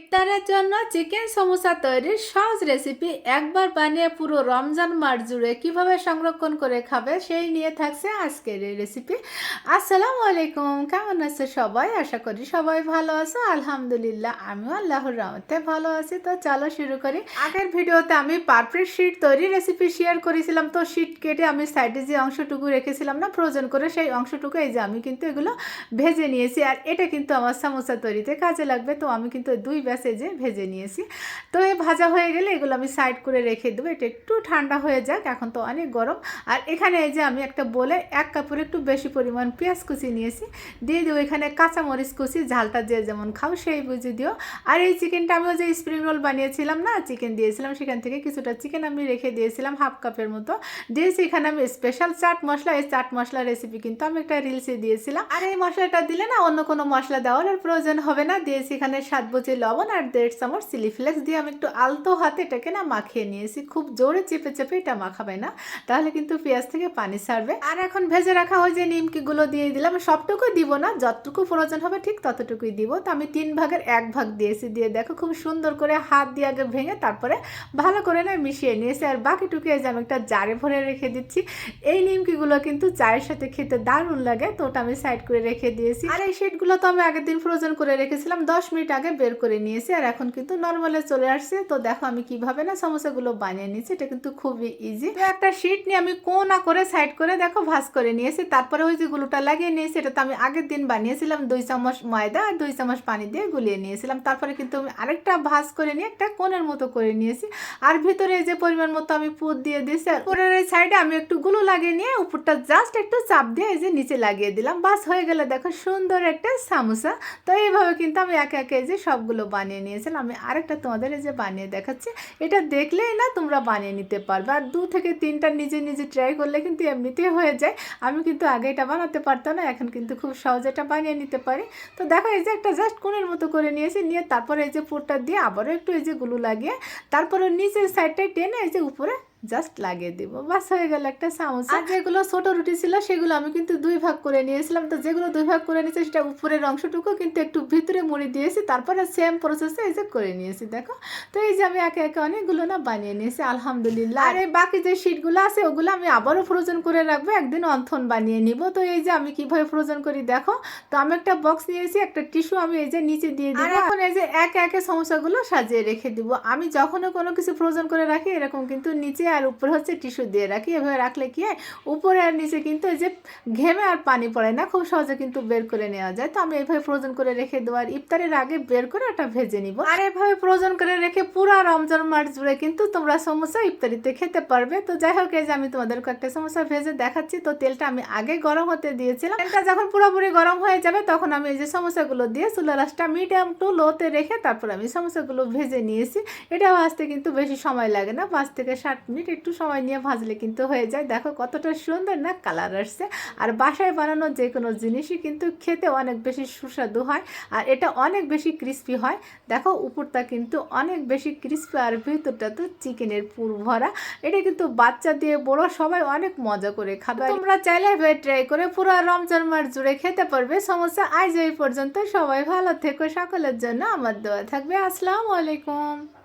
ইফতারের জন্য চিকেন সমোসা তৈরির সহজ রেসিপি একবার বানিয়ে পুরো রমজান মাস জুড়ে কীভাবে সংরক্ষণ করে খাবে সেই নিয়ে থাকছে আজকের এই রেসিপি আসসালামু আলাইকুম, কেমন আছে সবাই? আশা করি সবাই ভালো আছো। আলহামদুলিল্লাহ, আমিও আল্লাহর রহমতে ভালো আছি। তো চলো শুরু করি। আগের ভিডিওতে আমি পারফেক্ট শিট তৈরি রেসিপি শেয়ার করেছিলাম। তো শিট কেটে আমি সাইডে যে অংশটুকু রেখেছিলাম না ফ্রোজেন করে সেই অংশটুকু, এই যে আমি কিন্তু এগুলো ভেজে নিয়েছি। আর এটা কিন্তু আমার সমোসা তৈরিতে কাজে লাগবে। তো আমি কিন্তু দুই যে ভেজে নিয়েছি। তো এই ভাজা হয়ে গেলে এগুলো আমি সাইড করে রেখে দেবো। এটা একটু ঠান্ডা হয়ে যাক, এখন তো অনেক গরম। আর এখানে এই যে আমি একটা বলে এক কাপের একটু বেশি পরিমাণ পেঁয়াজ কুচি নিয়েছি। দিয়ে দেবো এখানে কাঁচামরিচ কুচি, ঝালটা যে যেমন খাও সেই বুঝে দিও। আর এই চিকেনটা আমিও যে স্প্রিং রোল বানিয়েছিলাম না, চিকেন দিয়েছিলাম, সেখান থেকে কিছুটা চিকেন আমি রেখে দিয়েছিলাম হাফ কাপের মতো। দিয়েছি এখানে আমি স্পেশাল চাট মশলা। এই চাট মশলা রেসিপি কিন্তু আমি একটা রিলসে দিয়েছিলাম। আর এই মশলাটা দিলে না অন্য কোনো মশলা দেওয়ার প্রয়োজন হবে না। দিয়েছি এখানে সাত বচি লবণ আর দেড় চামচ চিলি ফ্লেক্স দিয়ে আমি একটু আলতো হাতে এটাকে না মাখিয়ে নিয়েছি। খুব জোরে চেপে চেপে এটা মাখাবে না। তাহলে কিন্তু পেঁয়াজ থেকে পানি ছাড়বে। আর এখন ভেজে রাখা ওই যে নিমকিগুলো দিয়ে দিলাম, সবটুকু দিব না, যতটুকু প্রয়োজন হবে ঠিক ততটুকুই দিব। তো আমি তিন ভাগের এক ভাগ দিয়েছি। দিয়ে দেখো খুব সুন্দর করে হাত দিয়ে আগে ভেঙে তারপরে ভালো করে না মিশিয়ে নিয়েছি। আর বাকিটুকু এই যে আমি একটা জারে ভরে রেখে দিচ্ছি। এই নিমকিগুলো কিন্তু চায়ের সাথে খেতে দারুণ লাগে, তো ওটা আমি সাইড করে রেখে দিয়েছি। আর এই শিটগুলো তো আমি আগের দিন ফ্রোজেন করে রেখেছিলাম, দশ মিনিট আগে বের করে নিয়েছি আর এখন কিন্তু নর্মালে চলে আসছে। তো দেখো আমি কীভাবে না সমোসাগুলো বানিয়ে নিয়েছি, এটা কিন্তু খুবই ইজি একটা শিট নিয়ে আমি কোনা করে সাইড করে দেখো ভাজ করে নিয়েছি, তারপরে ওই যে গুলোটা লাগিয়ে নিয়েছি, এটা তো আমি আগের দিন বানিয়েছিলাম, দুই চামচ ময়দা আর দুই চামচ পানি দিয়ে গুলিয়ে নিয়েছিলাম। তারপরে কিন্তু আমি আরেকটা ভাজ করে নিয়ে একটা কোণের মতো করে নিয়েছি। আর ভিতরে যে পরিমাণ মতো আমি পুর দিয়ে দিয়েছি, আর উপরের এই সাইডে আমি একটু গুলো লাগিয়ে নিয়ে উপরটা জাস্ট একটু চাপ দিয়ে এই যে নিচে লাগিয়ে দিলাম। বাস হয়ে গেলে দেখো সুন্দর একটা সামোসা। তো এইভাবে কিন্তু আমি একে একে এই যে সবগুলো বানিয়ে নিয়েছিলাম আমি আরেকটা তোমাদের এই যে বানিয়ে দেখাচ্ছি, এটা দেখলেই না তোমরা বানিয়ে নিতে পারবে। আর দু থেকে তিনটা নিজে নিজে ট্রাই করলে কিন্তু এমনিতেই হয়ে যায়। আমি কিন্তু আগে এটা বানাতে পারতাম না, এখন কিন্তু খুব সহজে এটা বানিয়ে নিতে পারি। তো দেখো, এই যে একটা জাস্ট কোণের মতো করে নিয়েছি, নিয়ে তারপরে এই যে পুরটা দিয়ে আবারও একটু এই যে গুলো লাগিয়ে, তারপরে নিচের সাইডটায় টেনে এই যে উপরে জাস্ট লাগিয়ে দিব। বাস হয়ে গেল একটা সামোসা। আর যেগুলো ছোট রুটি ছিল সেগুলো আমি কিন্তু দুই ভাগ করে নিয়েছিলাম। তো যেগুলো দুই ভাগ করে নিয়েছি সেটা উপরের অংশটুকু কিন্তু একটু ভিতরে মুড়ি দিয়েছি তারপরে সেম প্রসেসে এই যে করে নিয়েছি দেখো। তো এই যে আমি একে একে অনেকগুলো না বানিয়ে নিয়েছি আলহামদুলিল্লাহ। আর এই বাকি যে শিটগুলো আছে ওগুলো আমি আবারও ফ্রোজেন করে রাখব একদিন অন্থন বানিয়ে নিব। তো এই যে আমি কীভাবে ফ্রোজেন করি দেখো। তো আমি একটা বক্স নিয়েছি একটা টিস্যু আমি এই যে নিচে দিয়ে দিব। এখন এই যে একে একে সমস্যাগুলো সাজিয়ে রেখে দিব। আমি যখনও কোনো কিছু ফ্রোজেন করে রাখি এরকম কিন্তু নিচে আর উপরে হচ্ছে টিস্যু দিয়ে রাখি। এভাবে রাখলে কি হয়? উপরে আর নিচে কিন্তু এই যে ঘেমে আর পানি পড়ে না, খুব সহজে কিন্তু বের করে নেওয়া যায়। তো আমি এভাবে ফ্রোজেন করে রেখে দেবো। আর ইফতারের আগে বের করে ওটা ভেজে নিব। আর এভাবে ফ্রোজেন করে রেখে পুরো রমজান মাস জুড়ে কিন্তু তোমরা সমোসা ইফতারিতে খেতে পারবে। তো যাই হোক, এই যে আমি তোমাদের কয়েকটা সমোসা ভেজে দেখাচ্ছি। তো তেলটা আমি আগে গরম হতে দিয়েছিলাম। তেলটা যখন পুরোপুরি গরম হয়ে যাবে, তখন আমি এই যে সমোসাগুলো দিয়ে চুলা রাসটা মিডিয়াম টু লোতে রেখে তারপর আমি সমোসাগুলো ভেজে নিয়েছি। এটা ভাজতে কিন্তু বেশি সময় লাগে না, পাঁচ থেকে ষাট মিনিট। একটু সময় নিয়ে ভাজলে কিন্তু হয়ে যায়। দেখো কতটা সুন্দর না কালার আসছে। আর বাসায় বানানো যে কোনো জিনিসই কিন্তু খেতে অনেক বেশি সুস্বাদু হয় আর এটা অনেক বেশি ক্রিস্পি হয়। দেখো উপরটা কিন্তু অনেক বেশি ক্রিস্পি আর ভিতরটা তো চিকেনের পুর ভরা। এটা কিন্তু বাচ্চা দিয়ে বড় সবাই অনেক মজা করে খাবে। তোমরা চাইলে ট্রাই করে পুরো রমজান মাস জুড়ে খেতে পারবে। সমস্যা আজ এই পর্যন্ত সবাই ভালো থেকো। সকলের জন্য আমার দেওয়া থাকবে। আসসালামু আলাইকুম।